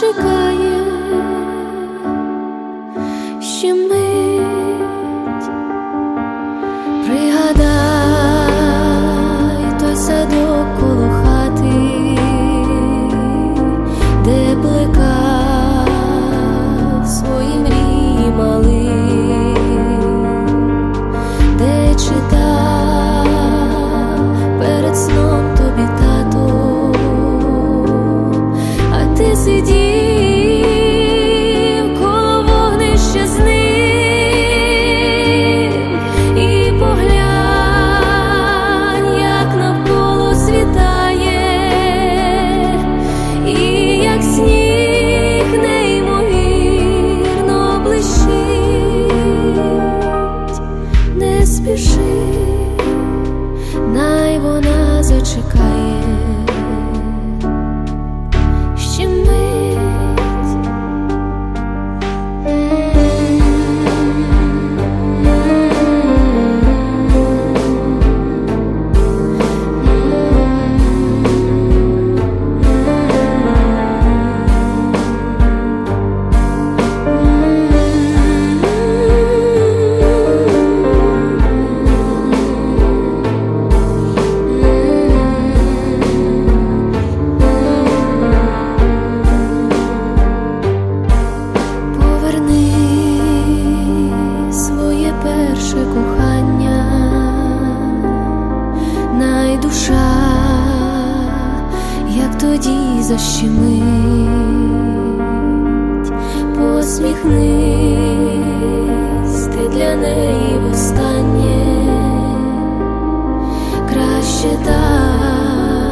чекає, ще ми. защемить, посміхнись ти для неї востаннє, краще так,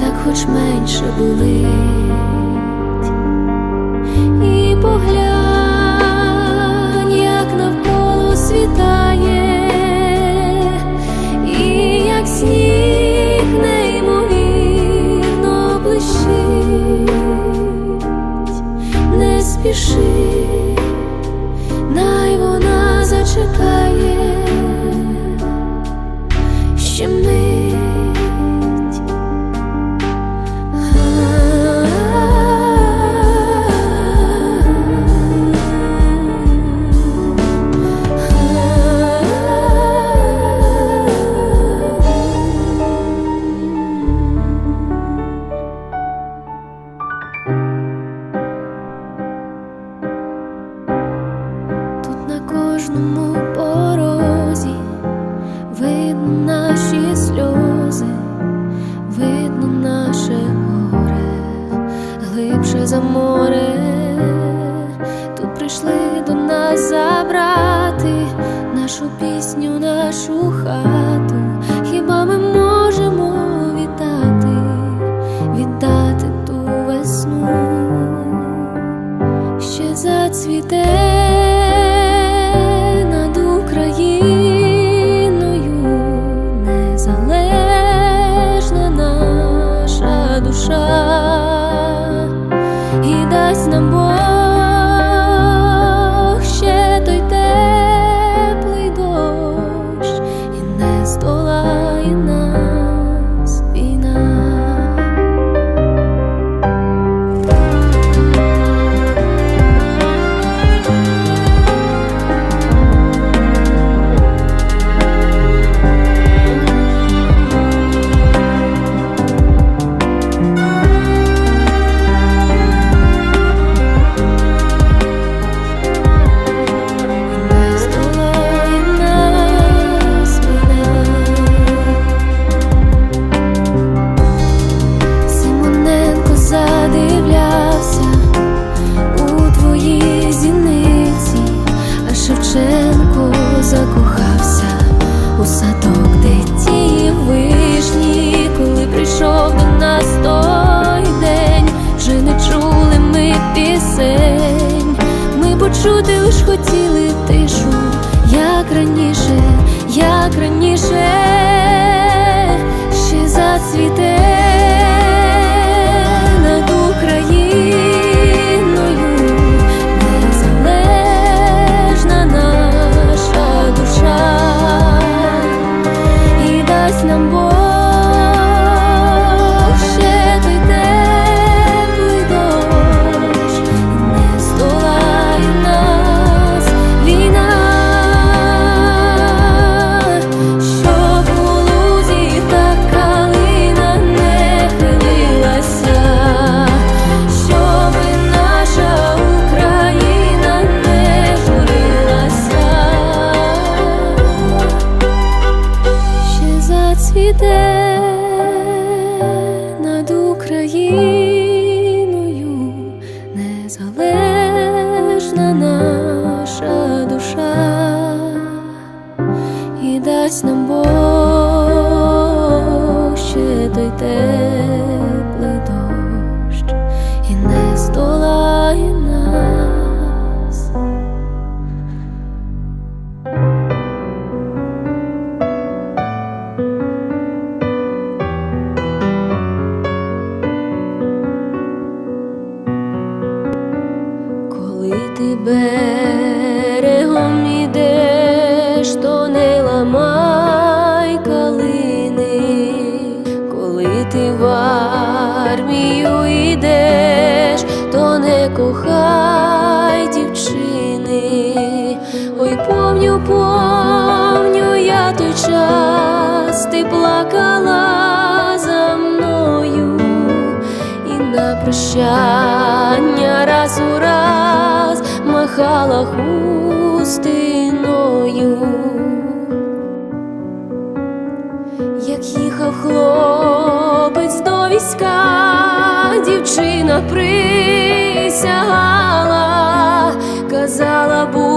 так хоч менше були. зацвіте. хлопець до війська, дівчина присягала, казала.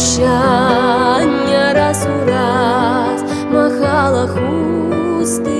прощання раз у раз махала хусти.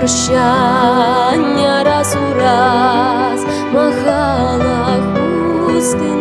прощання раз у раз махала хустина.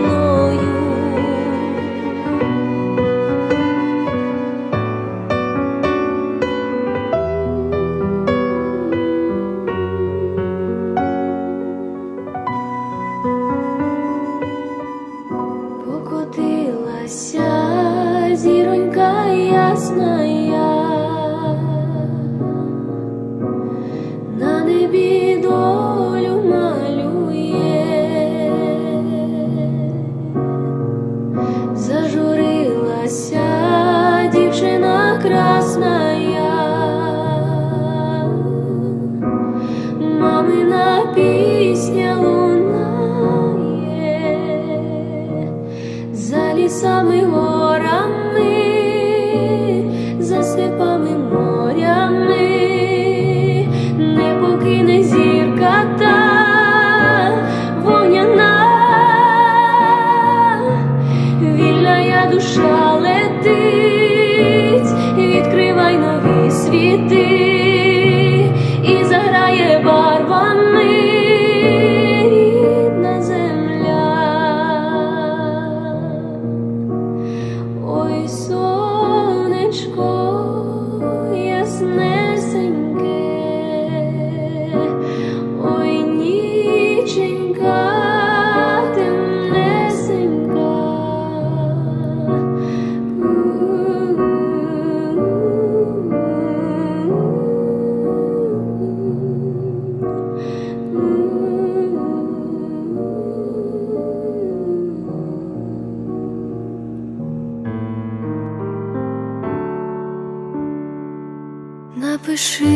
Напиши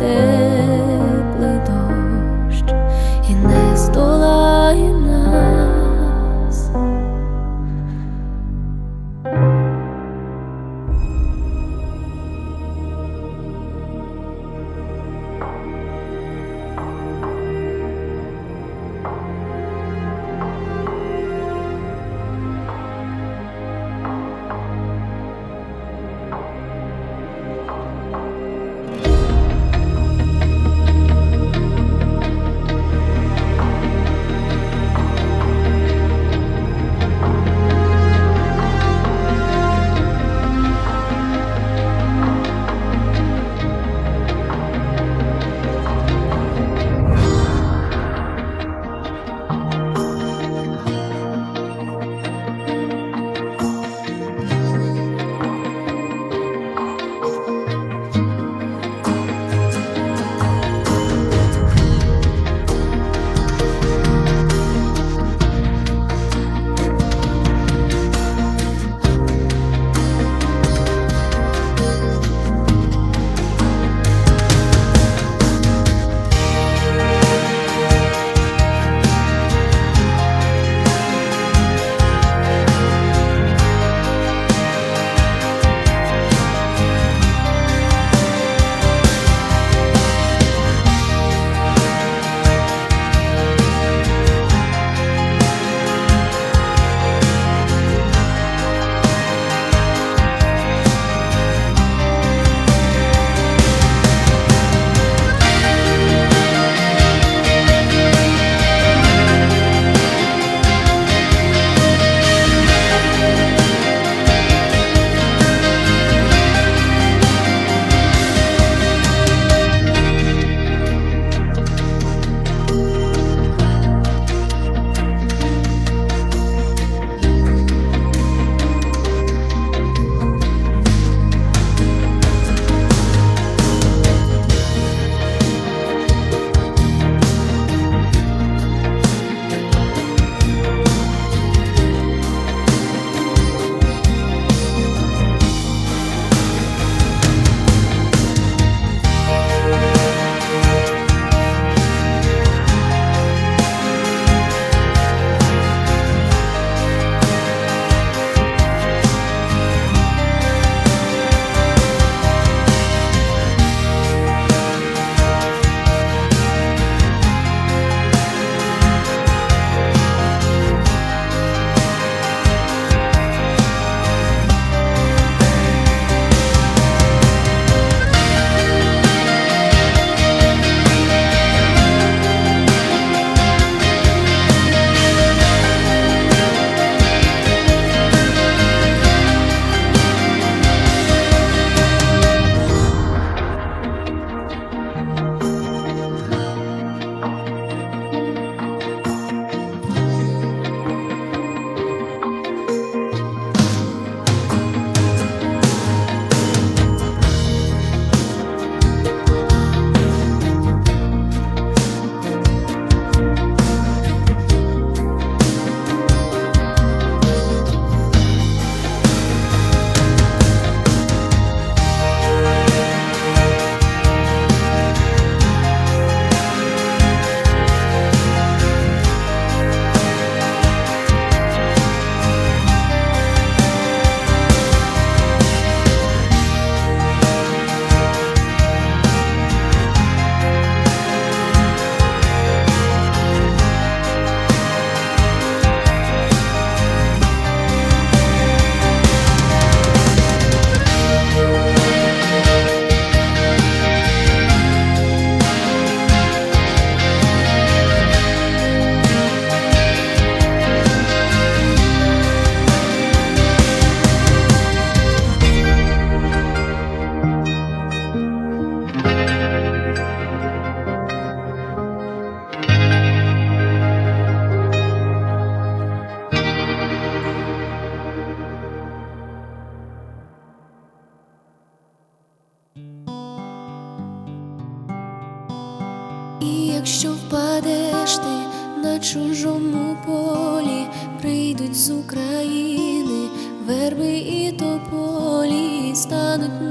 теплий дощ і не здолає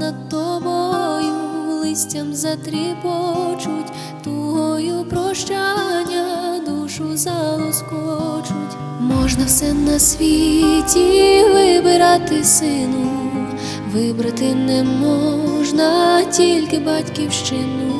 над над тобою, листям затріпочуть, тугою прощання душу залоскочуть. Можна все на світі вибирати сину, вибрати не можна тільки батьківщину.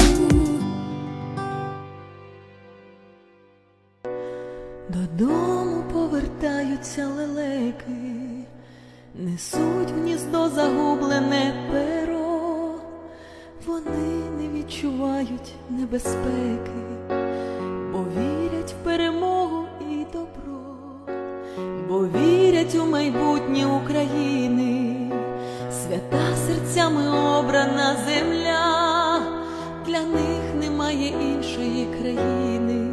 вірять у майбутнє України, свята серцями обрана земля, для них немає іншої країни.